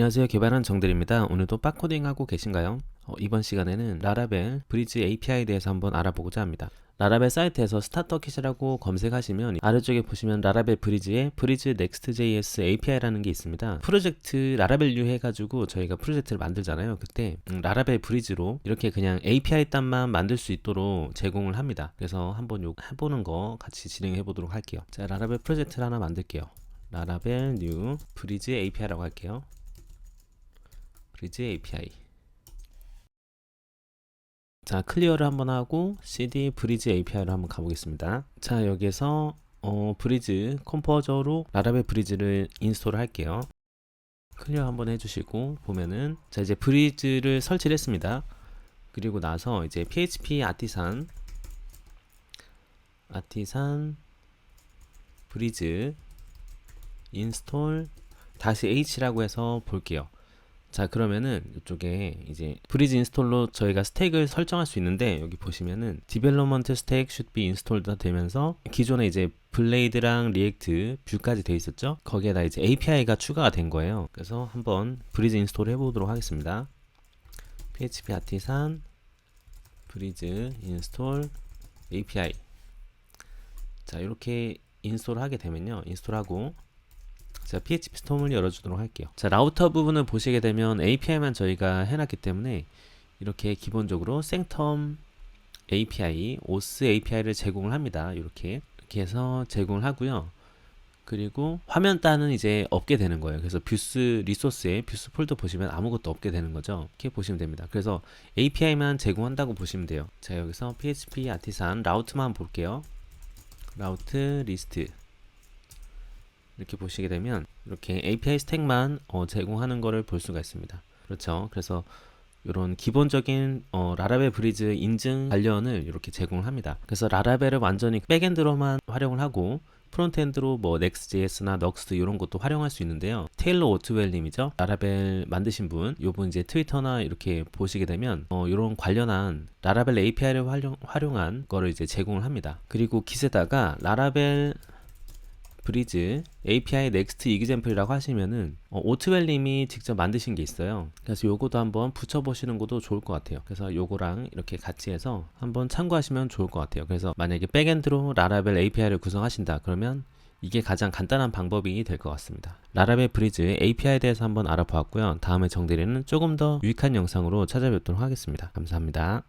안녕하세요. 개발한 정들입니다. 오늘도 빡코딩 하고 계신가요? 어, 이번 시간에는 라라벨 브리지 API에 대해서 한번 알아보고자 합니다. 라라벨 사이트에서 스타터킷이라고 검색하시면 아래쪽에 보시면 라라벨 브리지에 브리즈 넥스트.js API라는 게 있습니다. 프로젝트 라라벨류 해가지고 저희가 프로젝트를 만들잖아요. 그때 음, 라라벨 브리지로 이렇게 그냥 API 단만 만들 수 있도록 제공을 합니다. 그래서 한번 요 해보는 거 같이 진행해 보도록 할게요. 자, 라라벨 프로젝트를 하나 만들게요. 라라벨 뉴 브리지 API라고 할게요. 브리지 API. 자, 클리어를 한번 하고 cd 브리지 API로 한번 가보겠습니다. 자, 여기에서 어, 브리즈 컴포저로 라라벨 브리즈를 인스톨을 할게요. 클리어 한번 해주시고 보면은 자 이제 브리즈를 설치를 했습니다. 그리고 나서 이제 PHP 아티산 아티산 브리즈 인스톨 다시 h라고 해서 볼게요. 자 그러면은 이쪽에 이제 브리즈 인스톨로 저희가 스택을 설정할 수 있는데 여기 보시면은 디벨로먼트 스택 should be installed 되면서 기존에 이제 블레이드랑 리액트 뷰까지 돼 있었죠? 거기에다 이제 API가 추가가 된 거예요. 그래서 한번 브리즈 인스톨 해보도록 하겠습니다. PHP 아티산 브리즈 인스톨 API 자 이렇게 인스톨 하게 되면요. 인스톨하고 자, PHP 스톰을 열어주도록 할게요. 자, 라우터 부분을 보시게 되면 API만 저희가 해놨기 때문에 이렇게 기본적으로 생텀 API, OS API를 제공을 합니다. 이렇게 이렇게 해서 제공을 하고요. 그리고 화면 따는 이제 없게 되는 거예요. 그래서 뷰스 리소스에 뷰스 폴더 보시면 아무것도 없게 되는 거죠. 이렇게 보시면 됩니다. 그래서 API만 제공한다고 보시면 돼요. 자, 여기서 PHP 아티산 라우트만 볼게요. 라우트 리스트 이렇게 보시게 되면 이렇게 API 스택만 어, 제공하는 것을 볼 수가 있습니다. 그렇죠. 그래서 이런 기본적인 어, 라라벨 브리즈 인증 관련을 이렇게 제공을 합니다. 그래서 라라벨을 완전히 백엔드로만 활용을 하고 프론트엔드로 뭐 Next.js나 Nuxt 이런 것도 활용할 수 있는데요. 테일러 오트웰님이죠. 라라벨 만드신 분, 요분 이제 트위터나 이렇게 보시게 되면 어, 이런 관련한 라라벨 API를 활용, 활용한 거를 이제 제공을 합니다. 그리고 깃에다가 라라벨 브리즈 API 넥스트 이그젬플이라고 하시면은 어, 오트웰님이 직접 만드신 게 있어요. 그래서 요거도 한번 붙여보시는 것도 좋을 것 같아요. 그래서 요거랑 이렇게 같이 해서 한번 참고하시면 좋을 것 같아요. 그래서 만약에 백엔드로 라라벨 API를 구성하신다 그러면 이게 가장 간단한 방법이 될 것 같습니다. 라라벨 브리즈 API에 대해서 한번 알아보았고요. 다음에 정대리는 조금 더 유익한 영상으로 찾아뵙도록 하겠습니다. 감사합니다.